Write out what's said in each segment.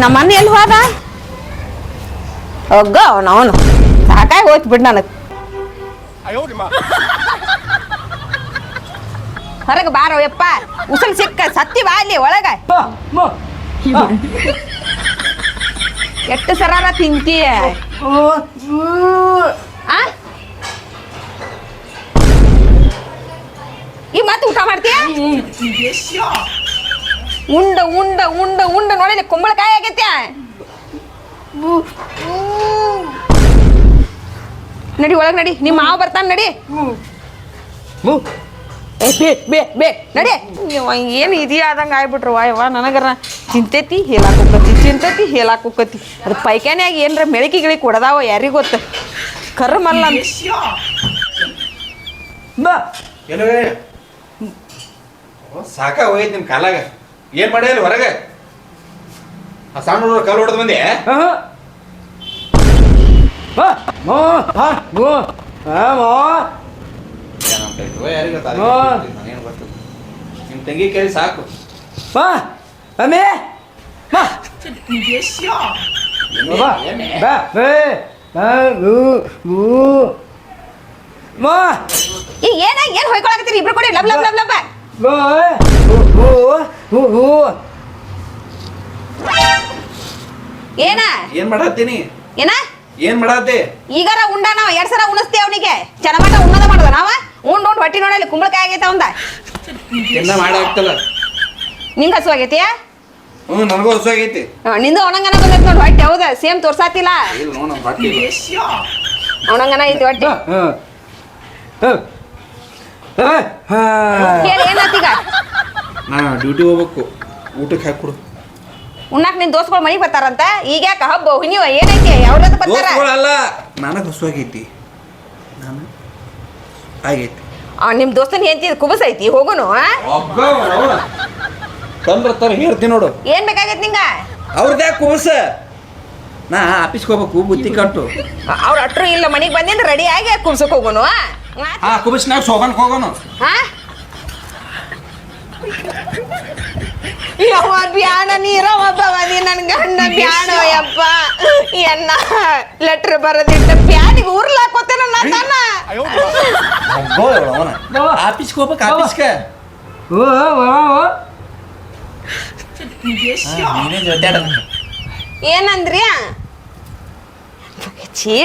ನಮ್ಮ ಮನೆ ಎಲ್ಲಿ ಹೋದ ಒಗ್ಗ ಅವನು ಸಾಕಾಗಿ ಹೋಯ್ತು ಬಿಡ್ ನನಗೆ ಹೊರಗೆ ಬಾರೋ ಯಪ್ಪ. ಉಸಲ್ ಸಿಕ್ಕ ಸತ್ತಿ ಬಾ ಅಲ್ಲಿ ಒಳಗ. ಎಷ್ಟು ಸರಾನ ತಿಂತೀಯ? ಆ? ಈ ಮತ್ತೆ ಊಟ ಮಾಡ್ತೀಯ? ಉಂಡ ಉಂಡ ಉಂಡ ಉಂಡ ನೋಡಿಲ್ಲ ಕುಂಬಳಕಾಯಿ ಆಗೈತೆ. ನಡಿ ಒಳಗೆ ನಡಿ. ನಿಮ್ಮ ಮಾವ ಬರ್ತಾನೆ ನಡಿ. ಏ, ಬೇ ಬೇ ಬೇ. ನಡಿ. ಏನು ಇದೆಯಾ ಆದಂಗೆ ಆಗ್ಬಿಟ್ರು. ವಾಯವ್ವ ನನಗರ ಚಿಂತೈತಿ ಹೇಳಾಕೋಕತಿ ಚಿಂತೈತಿ ತಿಂತೈತಿ ಹೇಳಾಕ್ ಹೋಗತಿ ಅದು ಪೈಖಾನ್ಯಾಗ ಏನರ ಮೆಳಕಿ ಗಿಳಿ ಕೊಡದಾವ ಯಾರಿಗೆ ಗೊತ್ತ? ಕರ್ಮಲ್ಲ ಅಂತ. ಬಾ. ಸಾಕ ಹೋಯ್ತು ನಿಮ್ಮ ಕಾಲಾಗ. ಏನ್ ಮಾಡ್ಯಾರ ಹೊರಗೆ? ಆ ಸಣ್ಣ ಹುಡುಗ್ರು ಹೊಡೆದ್ ಹೊಡೆದು ಬಂದೆ ಬಾ ಮೋ ಹಾ ಮೋ. ಹಾ ಮೋ. ಹಾ. ನಿಮ್ಮ ತಂಗಿ ಕೇಳಿ ಸಾಕು. ಬಾ ಅಮ್ಮೆ ಬಾ ಬಾ. ಏನೇ? ಬಾ ಬೇ. ಬಾ ಗು ಗು ಮಾ. ಈಗ ಏನ ಏನ್ ಹೊಯ್ಕೊಳಕತ್ತೀರಿ? ಇಬ್ರು ಕೊಡಿ ಲಬ್ ಲಬ್ ಲಬ್ ಲಬ್ ಬಾ. ಗು ಗು ಗು ಗು ಏನ? ಏನ್ ಮಾಡತ್ತೀನಿ? ಏನ? ಏನ್ ಮಾಡತ್ತೆ ಈಗಾರ ಉಂಡ ನಾವ್ ಎರಡ್ ಸಲ ಉಣಿಸ್ತೇವ್ ಅವನಿಗೆ? ಚನಮಟ ಉಣ್ಣದ ಮಾಡದ ನಾವ? ಉಂಡ್ ಉಂಡ್ ಹೊಟ್ಟಿ ನೋಡಲಿ ಕುಂಬಳಕಾಯಿ ಆಗೈತೆ ಅವಂದ. ಎಲ್ಲ ಮಾಡಿ ಆಗ್ತಲ್ಲ ನಿಂಗ ಹಸು ಆಗೈತಿಯ? ಹ್ಞೂ ನನಗೂ ಹಸು ಆಗೈತಿ. ನಿಂದು ಅವನಂಗನ ಬಂದೈತಿ ನೋಡಿ ಹೊಟ್ಟೆ ಹೌದ? ಸೇಮ್ ತೋರ್ಸಾತಿಲ್ಲ. ಇಲ್ಲ ನೋಡ ಹೊಟ್ಟಿ. ಅವನಂಗನ ಐತಿ ಹೊಟ್ಟೆ. ಏನಾತೀಗ ನಾ ಡ್ಯೂಟಿ ಹೋಗ್ಬೇಕು. ಊಟಕ್ಕೆ ಹಾಕ್ಕೊಡು. ಉಣ್ಣಾಕ್ ನಿನ್ ದೋಸ್ಗಳು ಮನಿಗ್ ಬರ್ತಾರಂತ? ಈಗ ಯಾಕ? ಹಬ್ಬ ಹುಣ್ಣಿವ ಏನೈತಿ? ಅವ್ರದ್ದು ಬರ್ತಾರ? ದೋಸ್ತುಗಳಲ್ಲ ನನಗೆ ಹೊಸ ಆಗೈತಿ. ನಾನು ಆಗೈತಿ. ಆ, ನಿಮ್ ದೋಸ್ತನ ಹೆಂಡತಿ ಕುಬಸ್ ಐತಿ? ಹೋಗುನು ಆ? ತಂದ್ರ ಹೇಳ್ತೀನಿ ನೋಡು. ಏನ್ ಬೇಕಾಗೈತಿ ನಿಂಗ? ಅವ್ರದ್ದು ಕುಬಸ? ನಾ ಆಫೀಸ್ಗೆ ಹೋಗ್ಬೇಕು ಬುತ್ತಿ ಕಟ್ಟು. ಅವ್ರ ಅಟ್ರು ಇಲ್ಲ ಮನೆಗೆ ಬಂದಿಂದ ರೆಡಿ ಆಗಿ ಕುಬ್ಸಕ್ ಹೋಗುನು ಆ? ಹಾ ಕುಬಸ್ನಾಗ ಸೋಗನ್ಕ್ ಹೋಗೋನು. ಹಾ? ಯವ್ವ ಬ್ಯಾಣ ನೀರವ ಭವಾನಿ ನನ್ ಗಂಡ ಬ್ಯಾಣ ಯಪ್ಪ. ಎನ್ನ ಲೆಟ್ರ್ ಬರದಿಟ್ಟ ಬ್ಯಾನಿಗೆ ಉರ್ಲಾಕೋತೇನ ನನ್ನ ತನ್ನ. ಆಫೀಸ್ಗೆ ಹೋಗ್ಬೇಕು ಆಫೀಸ್ಗೆ ಓ ಓ ಓ ನೀನೇ ಜೊತೆ ಏನಂದ್ರಿ ಛೀ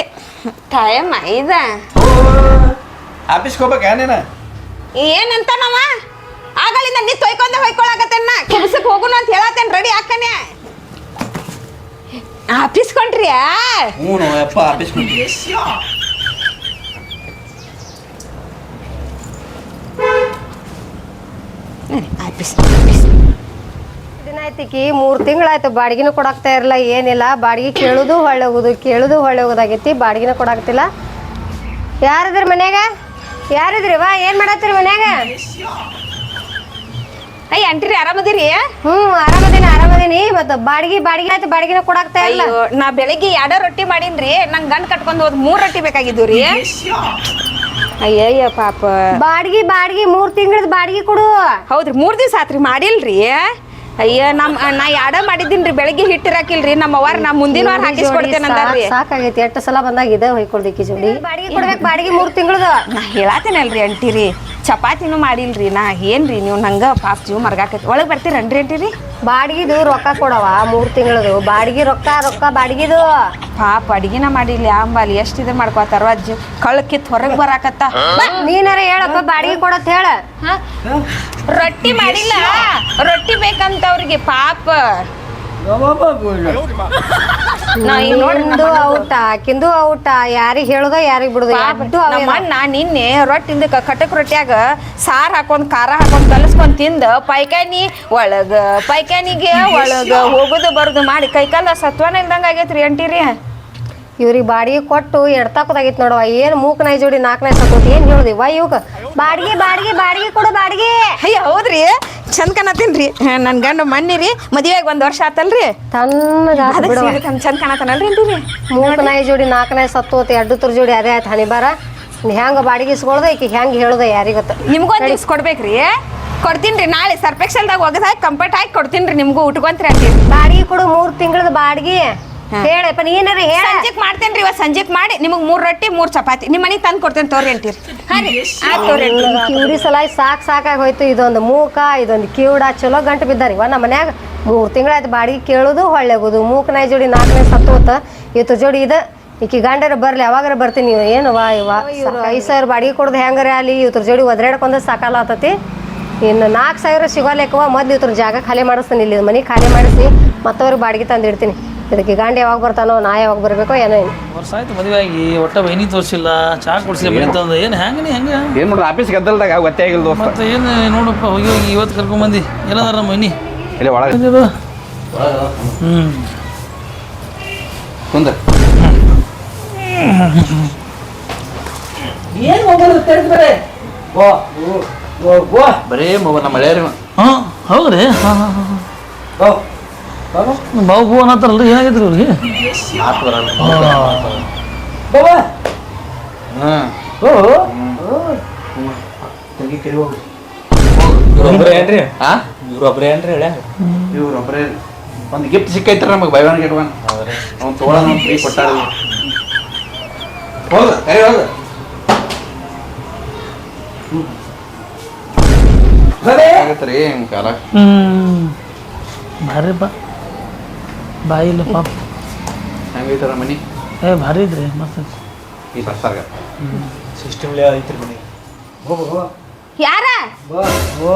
ಟೈಮ್ ಐದ. ಆಫೀಸ್ಗೆ ಹೋಗ್ಬೇಕು ಏನೇನ ಏನಂತ ನಾವ ಆಗಲಿಂದ ನೀ ತೊಯ್ಕೊಂಡೆ ಹೊಯ್ಕೊಳಕತ್ತೇನ ಕೆಲಸಕ್ಕೆ ಹೋಗೋಣ ಅಂತ ಹೇಳತ್ತೇನ್ ರೆಡಿ ಹಾಕನೆ ಆಫೀಸ್ ಕೊಂಡ್ರಿ ಹ್ಞೂ ಯಪ್ಪ ಆಫೀಸ್ಗೆ ಆಫೀಸ್ ದಿನ ಆಯ್ತಿಕಿ ಮೂರು ತಿಂಗಳಾಯ್ತು ಬಾಡಿಗೆನೂ ಕೊಡಾಕ್ತಾ ಇರಲ್ಲ ಏನಿಲ್ಲ. ಬಾಡಿಗೆ ಕೇಳುದು ಹೊಳ್ಳೆ ಹೋಗುದು ಕೇಳುದು ಹೊಳ್ಳೆ ಹೋಗೋದಾಗೈತಿ ಬಾಡಿಗೆನ ಕೊಡಾಕ್ತಿಲ್ಲ. ಯಾರಿದ್ರಿ ಮನ್ಯಾಗ? ಯಾರಿದ್ರಿ ವಾ? ಏನ್ ಮಾಡತ್ತೀರಿ ಮನ್ಯಾಗ? ಅಯ್ಯ ಅಂಟಿರಿ ಆರಾಮದಿರಿ? ಹ್ಮ್ ಆರಾಮದೇನಿ ಆರಾಮದೇನಿ. ಮತ್ತ ಬಾಡಿಗೆ ಬಾಡಿಗೆ ಆಯ್ತು ಬಾಡಿಗೆನ ಕೊಡಾಕ್ತಾ ಇಲ್ಲ. ಅಯ್ಯೋ ನಾ ಬೆಳಿಗ್ಗೆ ಎರಡ ರೊಟ್ಟಿ ಮಾಡಿನ್ರಿ. ನಂಗ್ ಗಂಡ್ ಕಟ್ಕೊಂಡ್ ಹೋದ್ ಮೂರ್ ರೊಟ್ಟಿ ಬೇಕಾಗಿದ್ದು ರೀ. ಅಯ್ಯಯ್ಯ ಪಾಪ. ಬಾಡಿಗೆ ಬಾಡಿಗೆ ಮೂರ್ ತಿಂಗಳದ ಬಾಡಿಗೆ ಕೊಡು. ಹೌದ್ರಿ ಮೂರ್ ದಿವ್ಸ ಆತ್ರಿ ಮಾಡಿಲ್ರಿ? ಅಯ್ಯ ನಮ್ ನಾ ಯಾಡ ಮಾಡಿದ್ದೀನ್ರಿ ಬೆಳಿಗ್ಗೆ ಹಿಟ್ಟಿರಾಕಿಲ್ರಿ. ನಮ್ಮ ಅವ್ವಾರ ನಾ ಮುಂದಿನ ವಾರ ಹಾಕಿಸ್ಕೊಡ್ತೇನೆ ಅಂದಾರ್ರಿ ಸಾಕಾಗೈತಿ ಎಷ್ಟು ಸಲ ಬಂದಾಗ ಇದೆ ಹೊಯ್ಕೊಳ್ದಿಕ್ಕಿ ಜೋಡಿ ಬಾಡಿಗೆ ಕೊಡ್ಬೇಕು ಬಾಡಿಗೆ ಮೂರ್ ತಿಂಗಳದ. ನಾ ಹೇಳತ್ತೇನಲ್ರಿ ಅಂಟಿರಿ ಚಪಾತಿನೂ ಮಾಡಿಲ್ರಿ ನಾ ಏನ್ರಿ ನೀವು ನಂಗೆ ಪಾಪ ಜೀವ ಮರ್ಗಾಕೈತಿ ಒಳಗ್ ಬರ್ತೀರನ್ರಿ ಅಂಟಿರಿ ಬಾಡಿಗೆದು ರೊಕ್ಕ ಕೊಡವ ಮೂರು ತಿಂಗಳದು. ಬಾಡಿಗೆ ರೊಕ್ಕ ರೊಕ್ಕ ಬಾಡಿಗೆದು. ಪಾಪ ಅಡಿಗೆನ ಮಾಡಿಲ್ಲ ಅಂಬಾಲಿ ಎಷ್ಟು ಇದು ಮಾಡ್ಕೋತಾರ ಅಜ್ಜಿ. ಕಳ್ಳ ಹೊರಗೆ ಹೊರಗ್ ಬರಾಕತ್ತ. ನೀನಾರ ಹೇಳಪ್ಪ ಬಾಡಿಗೆ ಕೊಡತ್ ಹೇಳ. ರೊಟ್ಟಿ ಮಾಡಿಲ್ಲ ರೊಟ್ಟಿ ಬೇಕಂತ ಅವ್ರಿಗೆ ಪಾಪ. ನಾ ಈಗ ನೋಡ್ರಿ ನಮ್ಮ ನಿಂದು ಔಟ ಆಕಿಂದು ಔಟ. ಯಾರಿಗ್ ಹೇಳುದ ಯಾರಿಗ್ ಬಿಡುದ ಅವೇ ನಮ್ಮ ಅಣ್ಣ ನಿನ್ನೆ ರೊಟ್ಟಿಂದ ಕಟಕ್ ರೊಟ್ಯಾಗ ಸಾರ್ ಹಾಕೊಂಡ್ ಖಾರ ಹಾಕೊಂಡ್ ಕಲಸ್ಕೊಂಡ್ ತಿಂದ. ಪೈಕಾನಿ ಒಳಗ ಪೈಕಾನಿಗೆ ಒಳಗ ಹೋಗುದು ಬರುದು ಮಾಡಿ ಕೈಕಾಲ ಸತ್ವನ ಇಲ್ದಂಗ ಆಗೈತ್ರಿ ಅಂಟಿರಿ. ಇವ್ರಿಗೆ ಬಾಡಿಗೆ ಕೊಟ್ಟು ಎಡ್ತಾಕೋದಾಗಿತ್ತು ನೋಡವ ಏನು ಮೂಕ್ ನಾಯಿ ಜೋಡಿ ನಾಲ್ಕು ನಾಯಿ ಸತ್ತೋತಿ ಏನು ಹೇಳಿದೆ? ವಾ ಇವಾಗ. ಬಾಡಿಗೆ ಬಾಡಿಗೆ ಬಾಡಿಗೆ ಕೊಡು ಬಾಡಿಗೆ. ಅಯ್ಯ ಹೌದ್ರಿ? ಚಂದ ಕಾಣತ್ತೀನ್ರಿ. ನನ್ನ ಗಂಡ ಮನ್ನಿ ರೀ ಮದುವೆಗೆ ಒಂದು ವರ್ಷ ಆತಲ್ರಿ. ತನ್ನ ಚಂದ ಕಾಣತಾನಲ್ರಿ ಅಂತೀರಿ ಮೂಕ್ ನಾಯಿ ಜೋಡಿ ನಾಲ್ಕು ನಾಯಿ ಸತ್ತೋತಿ ಎರಡು ತುರ್ ಜೋಡಿ ಅದೇ ಆಯ್ತು ಹಣಿಬಾರ ಹೆಂಗೆ ಬಾಡಿಗೆ ಇಸ್ಕೊಳ್ದ ಈಕಿ ಹೆಂಗೆ ಹೇಳುದ ಯಾರಿಗೊತ್ತ ನಿಮ್ಗೊಂದು ಇಸ್ಕೊಡ್ಬೇಕ್ರಿ ಕೊಡ್ಬೇಕ್ರಿ. ಕೊಡ್ತೀನಿ ರೀ ನಾಳೆ ಸರ್ಪೆಕ್ಷಲ್ದಾಗ ಹೋಗದಾಗ ಕಂಪರ್ಟ್ ಹಾಕಿ ಕೊಡ್ತೀನಿ ರೀ ನಿಮ್ಗೂ ಉಟ್ಕೊಂತ್ರಿ ಬಾಡಿಗೆ ಕೊಡು ಮೂರು ತಿಂಗಳದ ಬಾಡಿಗೆ. ಹೇಳಪ್ಪ ನೀನಾರ ಹೇಳ. ಸಂಜೆಕ್ ಮಾಡ್ತೇನ್ರಿ ಇವತ್ತು ಸಂಜೆಕ್ ಮಾಡಿ ನಿಮಗೆ ಮೂರು ರೊಟ್ಟಿ ಮೂರು ಚಪಾತಿ. ನಿಮ್ಮ ಮನೆಗೆ ತಂದು ಕೊಡ್ತೇನೆ ತೋರಿ ಅಂತೀರಿ. ಹಾಂ ಸಲ ಸಾಕು ಸಾಕಾಗಿ ಹೋಯ್ತು. ಇದೊಂದು ಮೂಕ ಇದೊಂದು ಕಿವುಡ ಚಲೋ ಗಂಟು ಬಿದ್ದಾರಿ. ಇವ ನಮ್ಮ ಮನ್ಯಾಗ ಮೂರು ತಿಂಗಳಾಯ್ತು ಬಾಡಿಗೆ ಕೇಳೋದು ಹೊಳ್ಳೆಗೋದು. ಮೂಕ ನಾಯಿ ಜೋಡಿ ನಾಲ್ಕನೇ ಸತ್ತೋತ ಇವತ್ತು ಜೋಡಿ ಇದು. ಈಕಿ ಗಂಡರ ಬರ್ಲಿ ಯಾವಾಗ ಬರ್ತೀನಿ. ಇವ ಏನು ವಾ ಇವ ಇವ್ರು ಐದು ಸಾವಿರ ಬಾಡಿಗೆ ಕೊಡ್ದು ಹೆಂಗಾರ ಅಲ್ಲಿ? ಇವ್ರ ಜೋಡಿ ಒದ್ರಾಡ್ಕೊಂಡ ಸಾಕಾಲ ಆತತಿ. ಇನ್ನು ನಾಲ್ಕು ಸಾವಿರ ಸಿಗೋಲೆಕ್ಕವ ಮೊದ್ಲು ಇವ್ರ ಜಾಗ ಖಾಲಿ ಮಾಡಿಸ್ತೀನಿ. ಇಲ್ಲಿ ಮನೆ ಖಾಲಿ ಮಾಡಿಸಿ ಮತ್ತವ್ರಿಗೆ ಬಾಡಿಗೆ ತಂದು ಇಡ್ತೀನಿ ಇದಕ್ಕೆ ಗಂಡ ಯಾವಾಗ ಬರ್ತಾನೋ ನಾ ಯಾವಾಗ ಬರಬೇಕೋ ಏನೋ ಏನು. ವರ್ಷ ಆಯ್ತು ಮದುವೆ ಆಗಿ ಒಟ್ಟ ವೈನಿ ತೋರಿಸಿಲ್ಲ ಚಾ ಕೊಡ್ಸಿಲ್ಲ ಬರೀ ತಂದ ಏನು ಹೆಂಗೆ ನೀ ಹೆಂಗ? ಏನು ಮಾಡೋದು ಆಫೀಸ್ ಗದ್ದಲ್ದಾಗ ಗೊತ್ತೇ ಆಗಿಲ್ಲ ದೋಸ್ತ. ಮತ್ತೆ ಏನು ನೋಡಪ್ಪ ಹೋಗಿ ಹೋಗಿ ಇವತ್ತು ಕರ್ಕೊಂಬಂದಿ ಎಲ್ಲದಾರ ನಮ್ಮ ವೈನಿ ಇಲ್ಲಿ ಒಳಗೆ. ಹ್ಞೂ ಕುಂದ. ಬರೇ? ಮೊಬೈಲ್ ನಮ್ಮ ಮಳೆಯರಿ ಹಾಂ ಹೌದ್ರಿ? ಹಾಂ ಹಾಂ ಹಾಂ ಬಾವು ಬೂ ಅನ್ನತ್ತಾರಲ್ರಿ ಏನಾಗೈತ್ರಿ ಅವ್ರಿಗೆ? ಬರಲ್ಲ ಹಾಂ. ಒಬ್ರೇ ಏನ್ರಿ? ಆ ಇವ್ರು ಒಬ್ರೇ ಏನ್ರಿ ಹೇಳ ಇವ್ರು ಒಬ್ಬರೇ ಒಂದು ಗಿಫ್ಟ್ ಸಿಕ್ಕೈತ್ರ ನಮಗೆ ಬೈ ಒನ್ ಗೆಟ್ ಒನ್ ಅವ್ನು ತೊಗೊಳೋಣ ಫ್ರೀ ಕೊಟ್ಟಾರ ಹೋಗ ಕರಿ ಹೋಗ. ಆಗತ್ತೆ ರೀ ನಿಮ್ಮ ಕಾಲ? ಹ್ಮ್. ಭಾರಿ ಬಾ ಬಾಯಿ ಇಲ್ಲ ಪಾಪ. ಹೆಂಗೈತಾರ ಮನಿ? ಏ ಭಾರಿ ಇದ್ರಿ ಮಸ್ತ್ ಈ ಬರ್ತಾರ ಸಿಸ್ಟಮ್ ಲೇ ಐತ್ರಿ ಮನೆ. ಯಾರ? ಅಯ್ಯೋ,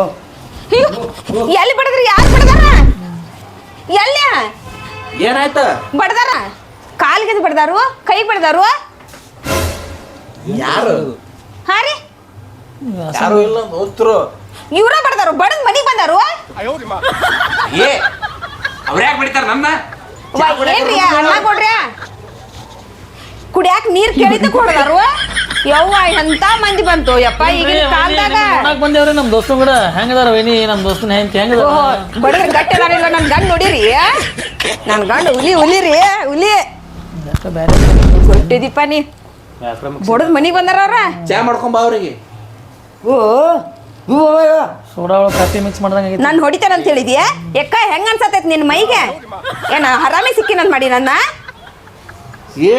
ಎಲ್ಲಿ ಬಡದ್ರಿ? ಯಾರು ಬಡದಾರ? ಎಲ್ಲಿ? ಏನಾಯ್ತ? ಬಡದಾರ? ಕಾಲಿಗೆ ಬಡ್ದಾರು? ಕೈಗೆ ಬಡ್ದಾರು? ಯಾರು? ಹಾರಿ ರೀ. ಯಾರು ಇಲ್ಲ ದೋಸ್ತರು ಇವ್ರ ಬಡದಾರು ಬಡದ್ ಮನಿಗ್ ಬಂದಾರು? ಏ ಅವ್ರು ಯಾಕೆ ಬಡಿತಾರ ನನ್ನ ವಾ, ಏನ್ರಿ ಅನ್ನ ಕೊಡ್ರಿ ಕುಡಿಯಾಕ ನೀರ್ ಕೇಳಿದ್ದ ಕೊಡದಾರು? ಯವ್ವ ಎಂತ ಮಂದಿ ಬಂತು? ಯಪ್ಪ ಈಗಿನ ಕಾಲದಾಗ ನೋಡಕ್ ಬಂದೇವ್ರಿ ನಮ್ಮ ದೋಸ್ತನ ಕೂಡ. ಹೆಂಗದಾರ ವೈನಿ ನಮ್ಮ ದೋಸ್ತನ ಹೆಂಗ್ ಹೆಂಗದ ಓಹೋ ಗಟ್ಟಿ ಅದಾರಿಲ್ಲ ನನ್ ಗಂಡ ನೋಡಿರಿ. ನನ್ ಗಂಡ ಹುಲಿ ಹುಲಿ ರೀ ಹುಲಿ. ಬೇರೆ ಕೊಟ್ಟಿದೀಪ ನೀ ಬಡದ್ ಮನಿಗ್ ಬಂದಾರ ಅವ್ರ? ಚಾ ಮಾಡ್ಕೊಂಬ ಅವ್ರಿಗೆ. ಸೋಡಾ ಒಳಗೆ ಕಾಫಿ ಮಿಕ್ಸ್ ಮಾಡ್ದಂಗೆ ಆಗೈತಿ. ನಾನು ಹೊಡಿತೇನೆ ಅಂತ ಹೇಳಿದ್ಯಾ? ಎಕ್ಕ ಹೆಂಗ ಅನ್ಸತ್ತೈತಿ ನಿನ್ನ ಮೈಗೆ? ಏನ ಹರಾಮಿ ಸಿಕ್ಕಿನಂತ ಮಾಡಿ ನನ್ನ? ಏ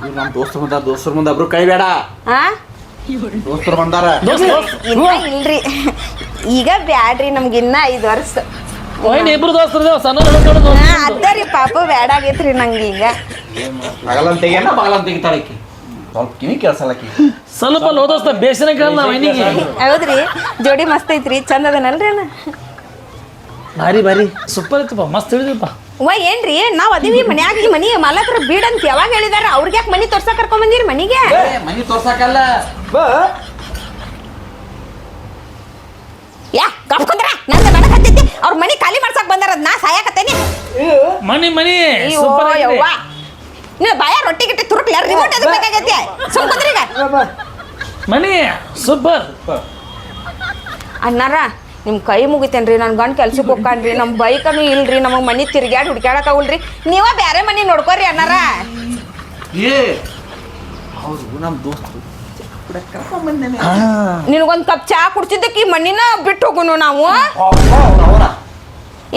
ಇವ್ರು ನಮ್ಮ ದೋಸ್ತರ ಮುಂದ ದೋಸ್ತರ ಮುಂದೆ ಒಬ್ರು ಕೈ ಬೇಡ. ಆ? ದೋಸ್ತರು ಬಂದಾರ ಇನ್ನ ಇಲ್ರಿ. ಈಗ ಬ್ಯಾಡ್ರಿ ನಮ್ಗಿನ್ನ ಐದು ವರ್ಷ. ಇಬ್ರು ದೋಸ್ತರು ಸಣ್ಣ ದೊಡ್ಡ ದೊಡ್ಡ ದೋಸ್ತ್ರು. ಹಾ, ಅದ್ದರಿ ಪಾಪ ಬ್ಯಾಡ ಆಗೈತ್ರಿ ನಂಗೆ ಈಗ. ತೆಗಿತಾಳ ಸ್ವಲ್ಪ ಕಿವಿ ಕೇಳ್ಸಲ್ಲಕಿ ಸ್ವಲ್ಪ ಲೋದಸ್ತ ಬೇಸನ ಕೇಳಲ್ಲ ಹೆಣ್ಣಿಗೆ ಹೌದ್ರಿ? ಜೋಡಿ ಮಸ್ತ್ ಐತ್ರಿ ಚಂದ ಅದನಲ್ರಿ ಅಣ್ಣ? ಭಾರಿ ಭಾರಿ ಸೂಪರ್ ಇತ್ತಪ್ಪ ಮಸ್ತ್ ಹಿಡಿದಪ್ಪ ವ ಏನ್ರಿ? ನಾವ್ ಅದೀವಿ ಮನ್ಯಾಗ ಈ ಮನಿ ಮಾಲಕರ ಬೀಡ್ ಅಂತ ಯಾವಾಗ ಹೇಳಿದಾರ ಅವ್ರಿಗೆ ಯಾಕೆ ಮನಿ ತೋರ್ಸಕ್ ಕರ್ಕೊಂಡ್ ಬಂದಿರಿ ಮನಿಗೆ? ಮನಿ ತೋರ್ಸಕ್ಕಲ್ಲ ಯಾ ಕಪ್ಕೊಂಡ್ರ ನಂದ ಮನೆ ಹತ್ತೈತಿ ಅವ್ರ ಮನಿ ಖಾಲಿ ಮಾಡ್ಸಕ್ ಬಂದಾರ ಅದ್ ನಾ ಸಾಯಕತ್ತೇನಿ. ಮನಿ ಮನಿ ಅಯ್ಯೋ ಸೂಪರ್ ಯವ್ವ. ನೀವು ಬಾಯ ರೊಟ್ಟಿ ಗಿಟ್ಟಿ ತುರುಕ್ಲ ರಿಮೋಟ್ ಅದು ಬೇಕಾಗೈತಿ ಸುಮ್ಮನೆ ಈಗ. ಮನಿ ಸೂಪರ್ ಅಣ್ಣಾರ ನಿಮ್ಮ ಕೈ ಮುಗಿತೇನ್ರಿ ನನ್ ಗಂಡ್ ಕೆಲ್ಸಕ್ಕೆ ಹೋಗ್ಕಾನ್ರಿ ನಮ್ಮ ಬೈಕನು ಇಲ್ರಿ ನಮಗೆ ಮನಿ ತಿರ್ಗ್ಯಾಡ್ ಹುಡ್ಕ್ಯಾಡಕ್ ಆಗಲ್ರಿ. ನೀವ ಬೇರೆ ಮನಿ ನೋಡ್ಕೋರಿ ಅಣ್ಣಾರ. ಏ ಹೌದು ನಮ್ಮ ದೋಸ್ತರು ನಿನಗೊಂದ್ ಕಪ್ ಚಾ ಕುಡ್ಸಿದ್ದಕ್ಕೆ ಈ ಮನಿನ ಬಿಟ್ಟು ಹೋಗುನು ನಾವು?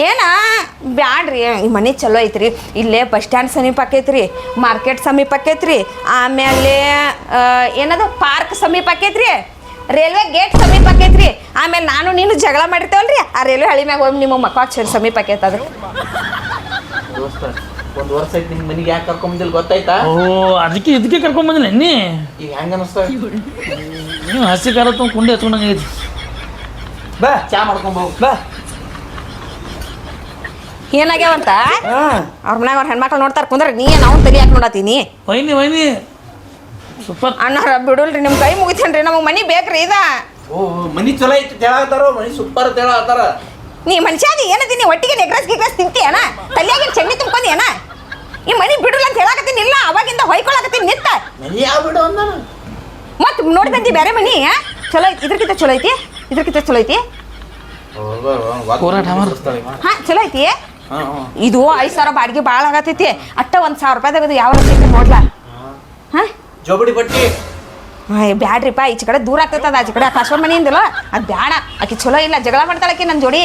ಏನ? ಬ್ಯಾಡ್ರಿ ಈ ಮನೆ ಚಲೋ ಐತ್ರಿ. ಇಲ್ಲೇ ಬಸ್ ಸ್ಟ್ಯಾಂಡ್ ಸಮೀಪ ಆಕೈತ್ರಿ ಮಾರ್ಕೆಟ್ ಸಮೀಪ ಆಕೈತ್ರಿ ಆಮೇಲೆ ಏನದ ಪಾರ್ಕ್ ಸಮೀಪ ಆಕೈತ್ರಿ ರೈಲ್ವೆ ಗೇಟ್ ಸಮೀಪ ಆಕೈತ್ರಿ. ಆಮೇಲೆ ನಾನು ನೀನು ಜಗಳ ಮಾಡಿರ್ತೇವಲ್ರಿ ಆ ರೈಲ್ವೆ ಹಳಿ ಮ್ಯಾಗ ಹೋಗಿ ನಿಮ್ಮ ಮಕ್ಕ ಸಮೀಪ ಆಕೈತೆ ಅದು ದೋಸ್ತ ಒಂದ್ ವರ್ಷ ಐತಿ ನಿನ್ ಮನಿಗೆ ಯಾಕೆ ಕರ್ಕೊಂಬಂದಿಲ್ಲ ಗೊತ್ತಾಯ್ತಾ? ಓ ಅದಕ್ಕೆ ಇದಕ್ಕೆ ಕರ್ಕೊಂಡ್ ಬಂದಿಲ್ಲ ನೀ? ಈಗ ಹೆಂಗ ಅನಿಸ್ತ? ನೀವು ಹಸಿ ಖಾರ ತುಂಬ ಕುಂಡೆ ಹಚ್ಕೊಂಡಂಗೆ ಐತಿ ಬಾ ಚಾ ಮಾಡ್ಕೊಂಬ ಬಾ. ಏನಾಗ್ಯಾವಂತ ಅವ್ರ ಮನ್ಯಾಗ ಅವ್ರ ಹೆಣ್ಮಕ್ಳು ನೋಡ್ತಾರ ಕುಂದ್ರ ನೀ ನಾವು ಅವ್ನ ತಲೆ ಯಾಕೆ ನೋಡತ್ತೀನಿ ವೈನಿ ವೈನಿ ಸೂಪರ್ ಅಣ್ಣಾರ ಬಿಡುಲ್ರಿ ನಿಮ್ಮ ಕೈ ಮುಗಿತೇನ್ರಿ ನಮಗೆ ಮನಿ ಬೇಕ್ರಿ ಇದ ಓ ಮನಿ ಚಲೋ ಐತಿ ಹೇಳತ್ತಾರ ಮನಿ ಸೂಪರ್ ತೆಳಾತಾರ ನೀ ಮನುಷ್ಯ ಅದಿ ಒಟ್ಟಿಗೆ ನೀ ಒಟ್ಟಿಗೆ ನೆಗ್ರಸ್ ಗಿಗ್ರಸ್ ತಿಂತೀಯನ ತಲೆಯಾಗಿನ ಚಟ್ನಿ ತುಂಬ್ಕೊಂಡಿ ಅಣ್ಣ ಈ ಮನಿ ಬಿಡಲ್ಲ ಅಂತ ಹೇಳಾಕತ್ತೀನಿ ಇಲ್ಲ ಅವಾಗಿಂದ ಹೊಯ್ಕೊಳಕತ್ತೀನಿ ಮನಿ ಯಾವ ಬಿಡು ಅಂದ ಮತ್ ನೋಡಿ ಬಂದಿ ಬೇರೆ ಮನಿ ಆ? ಚಲೋ ಐತಿ ಇದ್ರಕ್ಕಿಂತ ಚಲೋ ಐತಿ ಇದ್ರಕ್ಕಿಂತ ಚಲೋ ಐತಿ ಹೋರಾಟ. ಹಾ ಚಲೋ ಐತಿ ಇದು ಐದ್ ಸಾವಿರ ಬಾಡಿಗೆ ಭಾಳ ಆಗತೈತಿ ಅಟ್ಟ ಒಂದು ಸಾವಿರ ರೂಪಾಯಿ ತೆಗೆದು ಯಾವ ರೀತಿ ನೋಡ್ಲಾ ಹಾಂ? ಜೋಬಡಿ ಬಟ್ಟಿ ಬ್ಯಾಡ್ರಿಪ್ಪ ಈಚೆ ಕಡೆ ದೂರ ಆಗ್ತೈತೆ ಅದು ಆಚೆ ಕಡೆ ಕಸ್ಟಮರ್ ಮನೆಯಿಂದಲ್ಲ ಅದು ಬ್ಯಾಡ. ಆಕಿ ಚಲೋ ಇಲ್ಲ ಜಗಳ ಮಾಡ್ತಾಳಕಿ ನನ್ನ ಜೋಡಿ.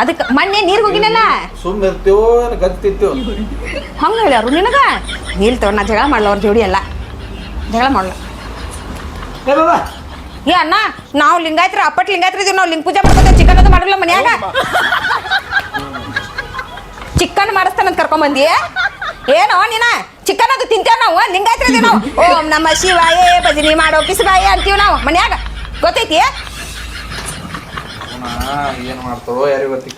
ಅದಕ್ಕೆ ಮೊನ್ನೆ ನೀರು ಹೋಗಿನಲ್ಲ? ಸುಮ್ಮನೆ ಇರ್ತೀವೋ ಗತ್ತಿರ್ತೀವೋ ಹಂಗೆ ಹೇಳ್ಯಾರು ನಿನಗ? ನಿಲ್ತವ ನಾ ಜಗಳ ಮಾಡ್ಲ ಅವ್ರ ಜೋಡಿ ಎಲ್ಲ ಜಗಳ ಮಾಡ್ಲ. ಏ ಬಾಬಾ ಏ ಅಣ್ಣ ನಾವು ಲಿಂಗಾಯತ್ರ ಅಪ್ಪಟ್ ಲಿಂಗಾಯತ್ರ ಇದೀವಿ ನಾವು ಲಿಂಗ ಪೂಜೆ ಮಾಡ್ಕೊತೇವೆ ಚಿಕನ್ ಅದು ಮಾಡಲ್ಲ ಮನ್ಯಾಗ? ಚಿಕನ್ ಮಾಡಿಸ್ತಾನಂತ ಕರ್ಕೊಂಬಂದಿ? ಏನೋ ನೀನ? ಚಿಕನ್ ಅದು ತಿಂತೇವ್ ನಾವು ಲಿಂಗಾಯತ್ರ ಇದೀವಿ ನಾವು ಓಂ ನಮ್ಮ ಶಿವಾಯೇ ಭಜನಿ ಮಾಡೋ ಕಿಸಬಾಯೇ ಅಂತೀವಿ ನಾವು ಮನ್ಯಾಗ. ಗೊತ್ತೈತಿ? ಏನು ಮಾಡ್ತಾರೋ ಯಾರಿಗೆ ಗೊತ್ತಿ?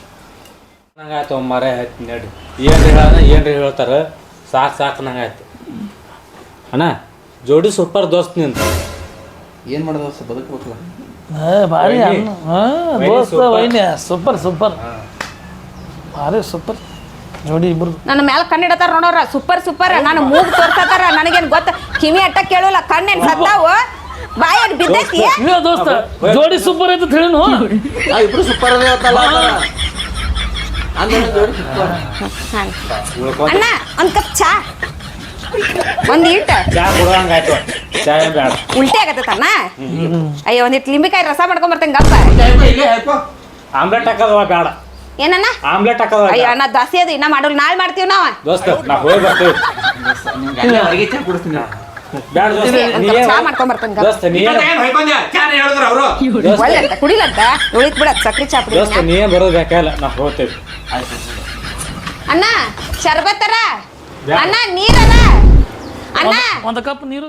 ನಂಗಾಯ್ತು ಮರ ಆಯ್ತು ನಡಿ. ಏನ್ರಿ ಹೇಳ ಏನ್ರಿ ಹೇಳ್ತಾರ? ಸಾಕು ಸಾಕು ನಂಗಾಯ್ತು. ಅಣ್ಣ ಜೋಡಿ ಸೂಪರ್ ದೋಸ್ತ್ ನಿಂತ ಏನು ಮಾಡೋದು ಸ್ವಲ್ಪ ಬದುಕಬೇಕಲ್ಲ. ಭಾರಿ ವೈನಿ. ಅಣ್ಣ. ಹಾ ವೈನಿ ದೋಸ್ತ super. ವೈನ್ಯ ಸೂಪರ್ ಸೂಪರ್ ಭಾರಿ ಸೂಪರ್ ಜೋಡಿ ಇಬ್ರು. ನನ್ನ ಮ್ಯಾಲ ಕಣ್ಣಿಡತಾರ ನೋಡೋರ ಸೂಪರ್ ಸೂಪರ್. ನಾನು ಮೂಗ್ ತೋರ್ಸತಾರ. ನನಗೇನ್ ಗೊತ್ತ? ಕಿವಿ ಅಟ್ಟ ಕೇಳೋಲ್ಲ. ಕಣ್ಣೇನ್ ಸತ್ತಾವ? ಬಾಯಾಗ ಬಿದ್ದೈತಿ? ಇಲ್ಲ ದೋಸ್ತ. ಜೋಡಿ ಸೂಪರ್ ಐತೆ ತಿಳಿನು ಆ ಇಬ್ರು ಸೂಪರ್ ಅದೇ ಹೇಳ್ತಲ್ಲ ಅಂದ್ರೆ ಜೋಡಿ ಸೂಪರ್. ಅಣ್ಣ ಒಂದ್ ಕಪ್ ಚಾ. ಒಂದ್ ಇಟ್ಟ ಚಾ ಕೊಡೋಂಗಾಯ್ತು ಚಾ ಏನ್ ಬೇಡ. ಉಲ್ಟಿ ಆಗತ್ತಣ್ಣ ಅಯ್ಯೋ ಒಂದಿಟ್ಟು ಲಿಂಬಿಕಾಯಿ ರಸ ಮಾಡ್ಕೊಂಡ್ ಬರ್ತೇನೆ ಗಪ್ಪ. ಇಲ್ಲೇ ಹಾಕೋ ಆಮ್ಲೆಟ್ ಹಾಕೋದವ ಬೇಡ. ಏನಣ್ಣ? ಆಮ್ಲೆಟ್ ಅಯ್ಯೋ. ಅಣ್ಣ ದಾಸಿ ಅದು ಇನ್ನ ಮಾಡೋಲ್ಲ. ನಾಳೆ ಮಾಡ್ತೀವಿ ನಾವ. ದೋಸ್ತ ನಾ ಹೋಗಿ ಬರ್ತೀವಿ. ಅಲ್ಲೇ ಹೊರಗೆ ಚಾ ಕುಡಿಸ್ತೀನಿ. ಬೇಡ ದೋಸ್ತ ಒಂದ್ ನೀ ಚಾ ಮಾಡ್ಕೊಂಡ್ ಬರ್ತೇನೆ ಗಪ್ಪ ದೋಸ್ತ ನೀ ಏನ್- ಏನು ಹೇಳಿದ್ರು ಅವರು. ಒಳ್ಳೆ ಅಂತ ಕುಡಿಲಂತ? ಉಳಿತ್ ಬಿಡತ್ ಸಕ್ರಿ ಚಾ ಪುಡಿ ದೋಸ್ತ ನೀ ಏನ್ ಬರೋದು ಬೇಕಾಗಿಲ್ಲ ನಾ ಹೋಗ್ತೇವೆ ಅಣ್ಣ ಶರ್ಬತ್ತರ ಅಣ್ಣ ನೀರಲ್ಲ ಅಣ್ಣ. ಒಂದು ಕಪ್ ನೀರು